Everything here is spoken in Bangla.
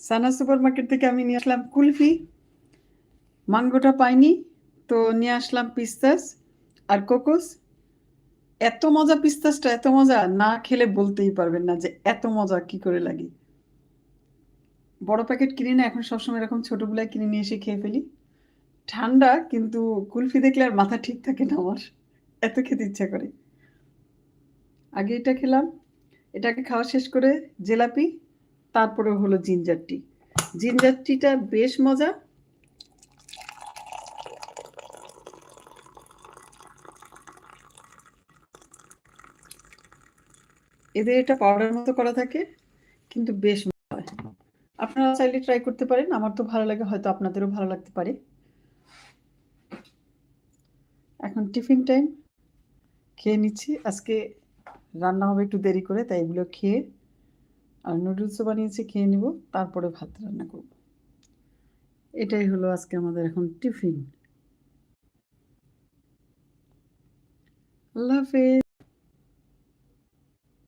সানা সুপার মার্কেট থেকে আমি নিয়ে আসলাম কুলফি। মাঙ্গোটা পাইনি, তো নিয়ে আসলাম পিস্তাস আর কোকোস। এত মজা পিস্তাসটা, এত মজা, না খেলে বলতেই পারবেন না যে এত মজা, কি করে লাগে। বড় প্যাকেট কিনি না, এখন সবসময় এরকম ছোটগুলাই কিনে নিয়ে এসে খেয়ে ফেলি। ঠান্ডা, কিন্তু কুলফি দেখলে আর মাথা ঠিক থাকে না আমার। এত খেতে ইচ্ছা করে। আগে এটা খেলাম, এটাকে খাওয়া শেষ করে জেলাপি তারপরে হলো জিঞ্জার টি। জিঞ্জার টিটা বেশ মজা। এদের এটা পাউডার মতো করা থাকে, কিন্তু বেশ হয়। আপনারা চাইলে ট্রাই করতে পারেন, আমার তো ভালো লাগে, হয়তো আপনাদেরও ভালো লাগতে পারে। এখন টিফিন টাইম, খেয়ে নিচ্ছি। আজকে রান্না হবে একটু দেরি করে, তাই এগুলো খেয়ে আর নুডলসও বানিয়েছি, খেয়ে নিব, তারপরে ভাত রান্না করব। এটাই হলো আজকে আমাদের এখন টিফিন। আল্লাহ হাফেজ।